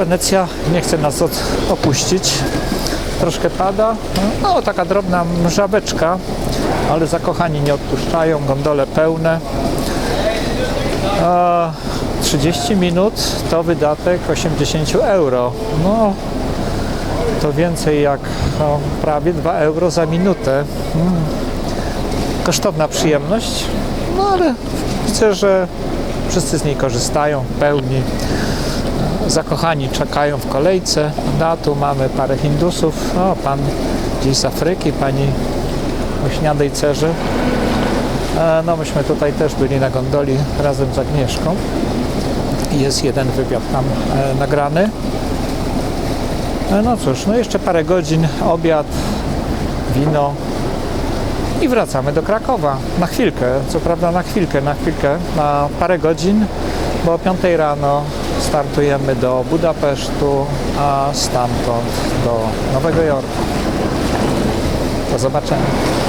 Wenecja nie chce nas od, opuścić. Troszkę pada. No, taka drobna mrzaweczka, ale zakochani nie odpuszczają. Gondole pełne. A 30 minut to wydatek 80 euro. No, to więcej jak no, prawie 2 euro za minutę. Mm. Kosztowna przyjemność, no ale widzę, że wszyscy z niej korzystają w pełni. Zakochani czekają w kolejce. No, tu mamy parę Hindusów. O, pan gdzieś z Afryki, pani o śniadej. E, No myśmy tutaj też byli na gondoli razem z Agnieszką. Jest jeden wywiad tam e, nagrany. E, No cóż, no jeszcze parę godzin, obiad, wino i wracamy do Krakowa. Na chwilkę, co prawda na chwilkę, na chwilkę, na parę godzin, bo o 5 rano startujemy do Budapesztu, a stamtąd do Nowego Jorku. Do zobaczenia.